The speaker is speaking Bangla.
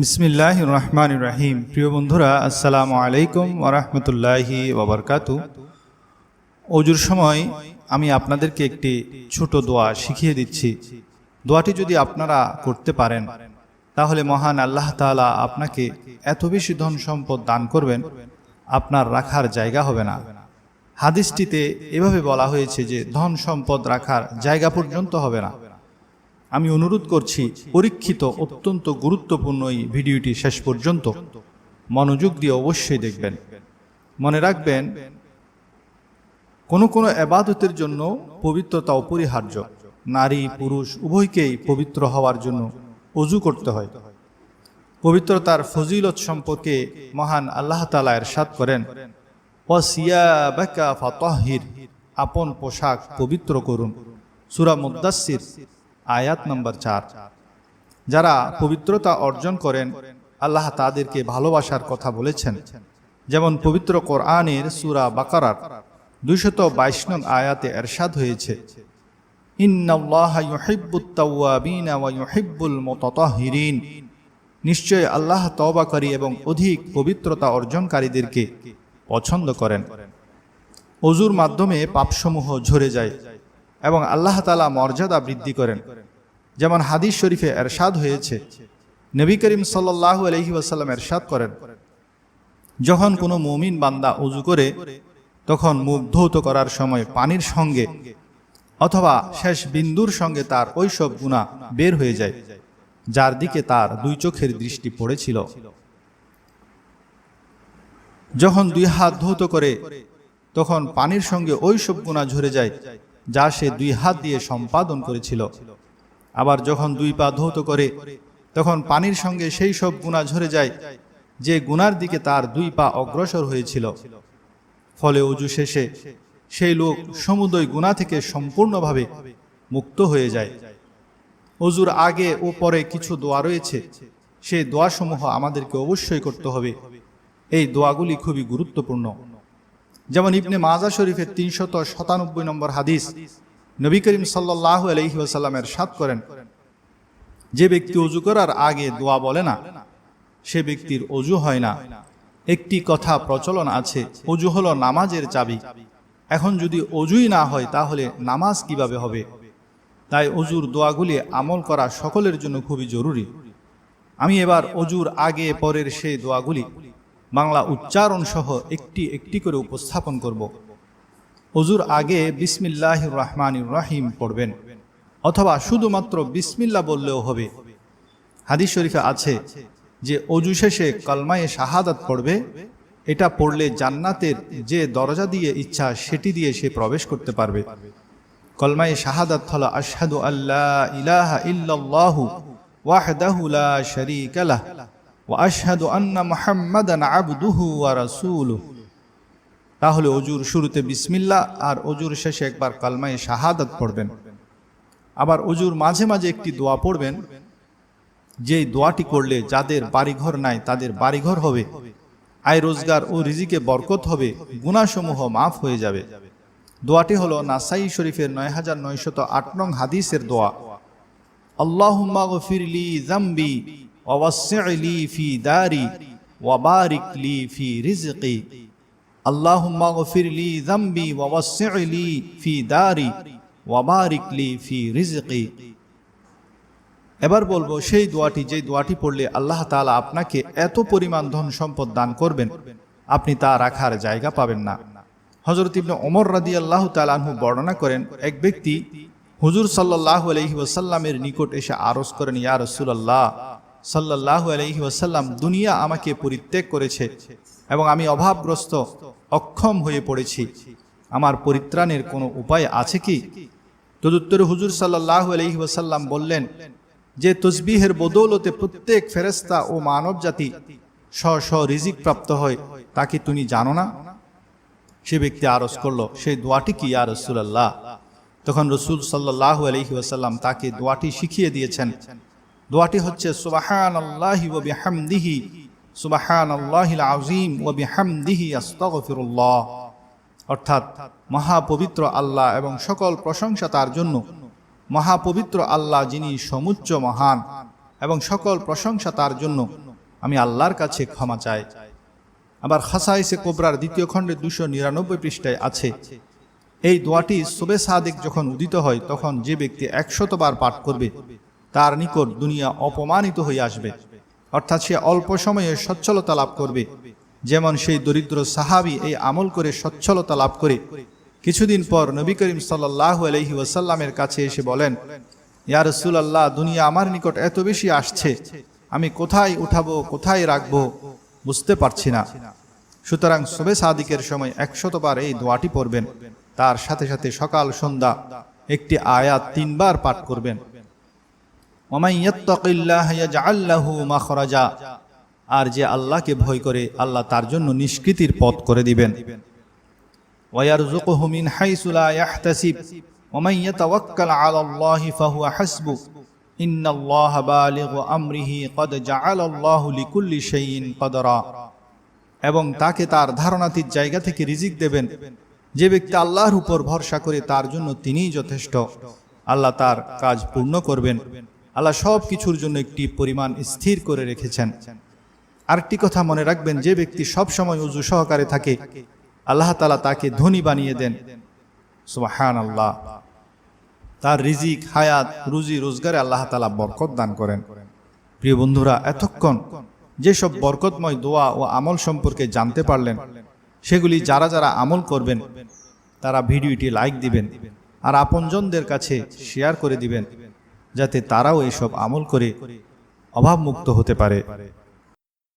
বিসমিল্লাহ রহমান রাহিম প্রিয় বন্ধুরা, আসসালামু আলাইকুম ওরহমতুল্লাহি ওবরকাতু অজুর সময় আমি আপনাদেরকে একটি ছোট দোয়া শিখিয়ে দিচ্ছি। দোয়াটি যদি আপনারা করতে পারেন, তাহলে মহান আল্লাহ তাআলা আপনাকে এত বেশি ধন সম্পদ দান করবেন, আপনার রাখার জায়গা হবে না। হাদিসটিতে এভাবে বলা হয়েছে যে ধন সম্পদ রাখার জায়গা পর্যন্ত হবে না। আমি অনুরোধ করছি, পরীক্ষিত অত্যন্ত গুরুত্বপূর্ণ এই ভিডিওটি শেষ পর্যন্ত মনোযোগ দিয়ে অবশ্যই দেখবেন। মনে রাখবেন, কোনো কোনো এবাদতের জন্য পবিত্রতা অপরিহার্য। নারী, পুরুষ, উভয়কেই পবিত্র হওয়ার জন্য অজু করতে হয়। পবিত্রতার ফজিলত সম্পর্কে মহান আল্লাহ তালা এরশাদ করেন আপন পোশাক পবিত্র করুন। সুরা মুদাসসির আয়াত নম্বর চার। যারা পবিত্রতা অর্জন করেন, আল্লাহ তাদেরকে ভালোবাসার কথা বলেছেন। যেমন পবিত্র কোরআনের সুরা বাকারার দুইশত বাইশ নং আয়াতে এরশাদ হয়েছে নিশ্চয় আল্লাহ তওবাকারী এবং অধিক পবিত্রতা অর্জনকারীদেরকে পছন্দ করেন। অজুর মাধ্যমে পাপসমূহ ঝরে যায়। এবং আল্লাহ তালা মর্যাদা বৃদ্ধি করেন। যেমন হাদিস শরীফে এরশাদ হয়েছে। নবী করিম সাল্লাহ আলহি ওয়াসাল্লাম এরশাদ করেন। যখন কোনো মুমিন বান্দা উজু করে, তখন মুখ ধৌত করার সময় পানির সঙ্গে অথবা শেষ বিন্দুর সঙ্গে তার ওইসব গুণা বের হয়ে যায়, যার দিকে তার দুই চোখের দৃষ্টি পড়েছিল। যখন দুই হাত ধৌত করে, তখন পানির সঙ্গে ওই সব গুণা ঝরে যায় যা সে দুই হাত দিয়ে সম্পাদন করেছিল। আবার যখন দুই পা ধৌত করে, তখন পানির সঙ্গে সেই সব গুণা ঝরে যায়, যে গুনার দিকে তার দুই পা অগ্রসর হয়েছিল। ফলে অজু শেষে সেই লোক সমুদয় গুণা থেকে সম্পূর্ণভাবে মুক্ত হয়ে যায়। অজুর আগে ও পরে কিছু দোয়া রয়েছে। সেই দোয়াসমূহ আমাদেরকে অবশ্যই করতে হবে। এই দোয়াগুলি খুবই গুরুত্বপূর্ণ। যেমন ইবনে মাজা শরীফের তিনশত সাতানব্বই নম্বর হাদিস, নবী করিম সাল্লাহ আলহি আসাল্লামের সাত করেন, যে ব্যক্তি অজু করার আগে দোয়া বলে না, সে ব্যক্তির অজু হয় না। একটি কথা প্রচলন আছে, অজু হলো নামাজের চাবি। এখন যদি অজুই না হয়, তাহলে নামাজ কীভাবে হবে? তাই অজুর দোয়াগুলি আমল করা সকলের জন্য খুবই জরুরি। আমি এবার অজুর আগে পরের সেই দোয়াগুলি বাংলা উচ্চারণ সহ একটি একটি করে উপস্থাপন করব। অজুর আগে বিসমিল্লাহ রহমান রাহিম পড়বেন, অথবা শুধুমাত্র বিসমিল্লা বললেও হবে। হাদিস শরীফে আছে যে, অজু শেষে কলমায়ে শাহাদাত পড়বে, এটা পড়লে জান্নাতের যে দরজা দিয়ে ইচ্ছা সেটি দিয়ে সে প্রবেশ করতে পারবে। কলমায়ে শাহাদাত হল, আশহাদু আল্লাহ ইলাহা ইল্লাল্লাহু ওয়াহদাহু লা শারীকা আবদুহু ওয়া তাহলে অজুর শুরুতে বিসমিল্লা আর অজুর শেষে একবার কালমায়ে শাহাদাত পড়বেন। আবার অজুর মাঝে মাঝে একটি দোয়া পড়বেন। যেই দোয়াটি করলে যাদের বাড়িঘর নাই তাদের বাড়িঘর হবে। আয় রোজগার ও রিজিকে বরকত হবে গুণাসমূহ মাফ হয়ে যাবে। দোয়াটি হলো নাসাই শরীফের নয় হাজার নয়শত আট নং হাদিসের দোয়া। আল্লাহুম্মা ফিরলি জাম্বি এবার বলব, সেই দোয়াটি যে দোয়াটি পড়লে আল্লাহ তালা আপনাকে এত পরিমাণ ধন সম্পদ দান করবেন, আপনি তা রাখার জায়গা পাবেন না। হজরত ইবনে ওমর রাদি আল্লাহ তালু বর্ণনা করেন, এক ব্যক্তি হুজুর সাল্লাহ আলহিবাসাল্লামের নিকট এসে আরজ করেন, ইয়া রসুল্লাহ সাল্লাহ আলহি ওয়াসাল্লাম দুনিয়া আমাকে পরিত্যাগ করেছে এবং আমি অভাবগ্রস্ত, অক্ষম হয়ে পড়েছি। আমার পরিত্রাণের কোনো উপায় আছে কি? তদুত্তরে হুজুর সাল্লাহ আলহি ওয়াসাল্লাম বললেন, যে তসবিহের বদৌলতে প্রত্যেক ফেরেস্তা ও মানব জাতি স্ব স্ব রিজিক প্রাপ্ত হয় তাকে তুমি জানো না? সে ব্যক্তি আরজ করল সেই দোয়াটি কি আর রসুল্লাহ তখন রসুল সাল্লাহ আলহি ওয়াসাল্লাম তাকে দোয়াটি শিখিয়ে দিয়েছেন দোয়াটি হচ্ছে সুবাহান আল্লাহি ও বিহামদিহি সুবাহান আল্লাহিল আজিম ও বিহামদিহি আস্তগফিরুল্লাহ। অর্থাৎ মহাপবিত্র আল্লাহ এবং সকল প্রশংসা তার জন্য। মহাপবিত্র আল্লাহ যিনি সমুচ্চ মহান এবং সকল প্রশংসা তার জন্য আমি আল্লাহর কাছে ক্ষমা চাই। আবার খাসাইসে কোবরার দ্বিতীয় খণ্ডে দুশো নিরানব্বই পৃষ্ঠায় আছে, এই দোয়াটি সুবে সাদেক যখন উদিত হয় তখন যে ব্যক্তি একশতবার পাঠ করবে তার নিকট দুনিয়া অপমানিত হয়ে আসবে। অর্থাৎ সে অল্প সময়ে সচ্ছলতা লাভ করবে। যেমন সেই দরিদ্র সাহাবি এই আমল করে সচ্ছলতা লাভ করে। কিছুদিন পর নবী করিম সাল্লাহ আলহি ওয়াসাল্লামের কাছে এসে বলেন, ইয়া রসুল আল্লাহ দুনিয়া আমার নিকট এত বেশি আসছে। আমি কোথায় উঠাবো, কোথায় রাখব, বুঝতে পারছি না। সুতরাং শোবে সাদিকের সময় একশতবার এই দোয়াটি পড়বেন। তার সাথে সাথে সকাল সন্ধ্যা একটি আয়াত তিনবার পাঠ করবেন ওমাই ইয়াত্তাকিল্লাহ ইয়াজআল লাহু আর যে আল্লাহকে ভয় করে, আল্লাহ তার জন্য নিষ্কৃতির পথ করে দিবেন। ওয়ারযুকুহু হাইসু লা ইয়াহতাসিব ওমান ইয়াতাওয়াক্কাল আলা আল্লাহি ফাহুয়া হাসবু ইন্নাল্লাহা লিকুল্লি এবং তাকে তার ধারণাতীত জায়গা থেকে রিজিক দেবেন। যে ব্যক্তি আল্লাহর উপর ভরসা করে, তার জন্য তিনিই যথেষ্ট। আল্লাহ তার কাজ পূর্ণ করবেন। আল্লাহ সব কিছুর জন্য একটি পরিমাণ স্থির করে রেখেছেন। আরেকটি কথা মনে রাখবেন, যে ব্যক্তি সব সময় উজু সহকারে থাকে, আল্লাহ তালা তাকে ধনী বানিয়ে দেন। সুবাহান আল্লাহ তার রিজিক, হায়াত, রুজি, রোজগারে আল্লাহ তালা বরকত দান করেন। প্রিয় বন্ধুরা, এতক্ষণ যেসব বরকতময় দোয়া ও আমল সম্পর্কে জানতে পারলেন, সেগুলি যারা যারা আমল করবেন, তারা ভিডিওটি লাইক দিবেন আর আপনজনদের কাছে শেয়ার করে দিবেন। যাতে তারাও এসব আমল করে অভাবমুক্ত হতে পারে।